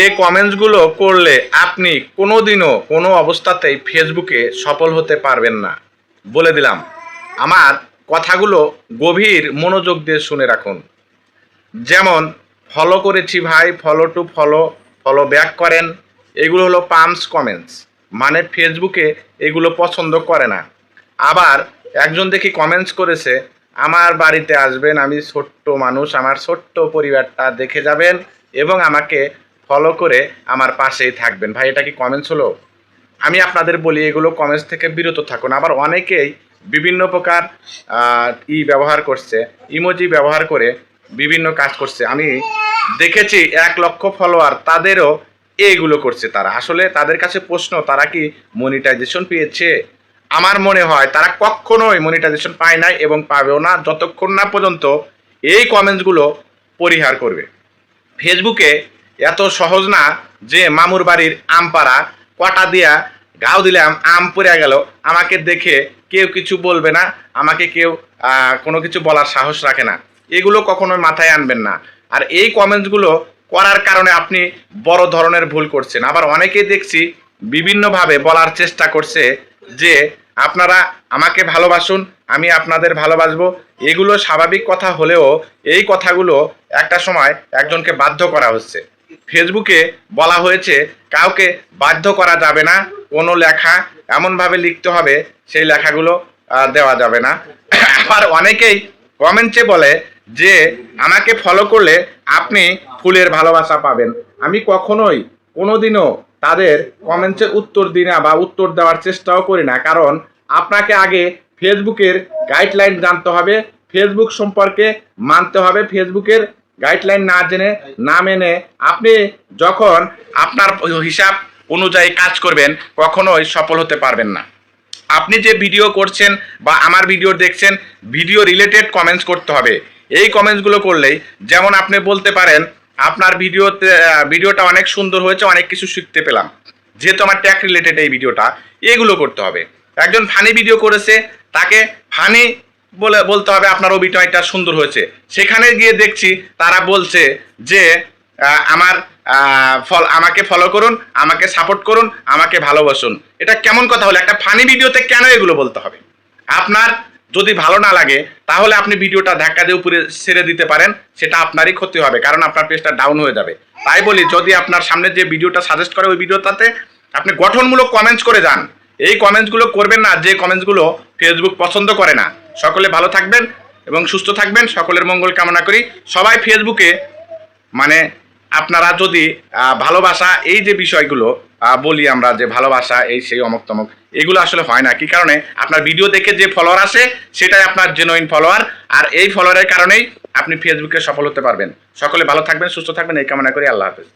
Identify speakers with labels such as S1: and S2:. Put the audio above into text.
S1: এই কমেন্টসগুলো করলে আপনি কোনোদিনও কোনো অবস্থাতেই ফেসবুকে সফল হতে পারবেন না। বলে দিলাম। আমার কথাগুলো গভীর মনোযোগ দিয়ে শুনে রাখুন। যেমন ফলো করেছি ভাই follow to follow follow back করেন। এগুলো হলো পামস কমেন্টস মানে ফেসবুকে এগুলো পছন্দ করে না। আবার একজন দেখি কমেন্টস করেছে, আমার বাড়িতে আসবেন, আমি ছোট্ট মানুষ, আমার ছোট্ট পরিবারটা দেখে যাবেন এবং আমাকে ফলো করে আমার পাশেই থাকবেন। ভাই, এটা কি কমেন্টস হলো? আমি আপনাদের বলি, এগুলো কমেন্টস থেকে বিরত থাকুন। আবার অনেকেই বিভিন্ন প্রকার ই ব্যবহার করছে ইমোজি ব্যবহার করে বিভিন্ন কাজ করছে। আমি দেখেছি এক লক্ষ ফলোয়ার তাদেরও এইগুলো করছে তারা। আসলে তাদের কাছে প্রশ্ন, তারা কি মনিটাইজেশন পেয়েছে? আমার মনে হয় তারা কখনোই মনিটাইজেশন পায় নাই এবং পাবেও না, যতক্ষণ না পর্যন্ত এই কমেন্টসগুলো পরিহার করবে। ফেসবুকে এত সহজ না যে মামুর বাড়ির আম পাড়া, কটা দিয়া গাও দিলাম, আম পড়ে গেল। আমাকে দেখে কেউ কিছু বলবে না, আমাকে কেউ কোনো কিছু বলার সাহস রাখে না। এগুলো কখনোই মাথায় আনবেন না। আর এই কমেন্টসগুলো করার কারণে আপনি বড় ধরনের ভুল করছেন। আবার অনেকেই দেখছি বিভিন্নভাবে বলার চেষ্টা করছে যে, আপনারা আমাকে ভালোবাসুন, আমি আপনাদের ভালোবাসবো। এগুলো স্বাভাবিক কথা হলেও এই কথাগুলো একটা সময় একজনকে বাধ্য করা হচ্ছে। ফেসবুকে বলা হয়েছে, কাউকে বাধ্য করা যাবে না, কোনো লেখা এমনভাবে লিখতে হবে, সেই লেখাগুলো দেওয়া যাবে না। আবার অনেকেই কমেন্টে বলে যে, আমাকে ফলো করলে আপনি ফুলের ভালোবাসা পাবেন। আমি কখনোই কোনোদিনও তাদের কমেন্টসের উত্তর দিই না বা উত্তর দেওয়ার চেষ্টাও করি না। কারণ আপনাকে আগে ফেসবুকের গাইডলাইন জানতে হবে, ফেসবুক সম্পর্কে মানতে হবে, ফেসবুকের গাইডলাইন না জেনে, না মেনে আপনি যখন আপনার হিসাব অনুযায়ী কাজ করবেন, কখনোই সফল হতে পারবেন না। আপনি যে ভিডিও করছেন বা আমার ভিডিও দেখছেন ভিডিও রিলেটেড কমেন্টস করতে হবে। এই কমেন্টসগুলো করলেই যেমন আপনি বলতে পারেন, আপনার ভিডিওতে ভিডিওটা অনেক সুন্দর হয়েছে, অনেক কিছু শিখতে পেলাম। যেহেতু আমার ট্যাক রিলেটেড এই ভিডিওটা এগুলো করতে হবে। একজন ফানি ভিডিও করেছে, তাকে ফানি বলে বলতে হবে আপনার অভিনয়টা সুন্দর হয়েছে। সেখানে গিয়ে দেখছি তারা বলছে যে আমার ফল আমাকে ফলো করুন, আমাকে সাপোর্ট করুন, আমাকে ভালোবাসুন। এটা কেমন কথা হলো? একটা ফানি ভিডিওতে কেন এগুলো বলতে হবে? আপনার যদি ভালো না লাগে, তাহলে আপনি ভিডিওটা ধাক্কা দিয়ে উপরে ছেড়ে দিতে পারেন, সেটা আপনারই ক্ষতি হবে, কারণ আপনার পেজটা ডাউন হয়ে যাবে। তাই বলি, যদি আপনার সামনে যে ভিডিওটা সাজেস্ট করে ওই ভিডিওটাতে আপনি গঠনমূলক কমেন্টস করে যান, এই কমেন্টসগুলো করবেন না, যে কমেন্টসগুলো ফেসবুক পছন্দ করে না। সকলে ভালো থাকবেন এবং সুস্থ থাকবেন। সকলের মঙ্গল কামনা করি। সবাই ফেসবুকে মানে আপনারা যদি ভালোবাসা, এই যে বিষয়গুলো বলি আমরা যে ভালোবাসা, এই সেই অমক তমক এগুলো আসলে হয় না। কি কারণে? আপনার ভিডিও দেখে যে ফলোয়ার আসে, সেটাই আপনার জেনুইন ফলোয়ার আর এই ফলোয়ারের কারণেই আপনি ফেসবুকে সফল হতে পারবেন। সকলে ভালো থাকবেন, সুস্থ থাকবেন, এই কামনা করি। আল্লাহ হাফেজ।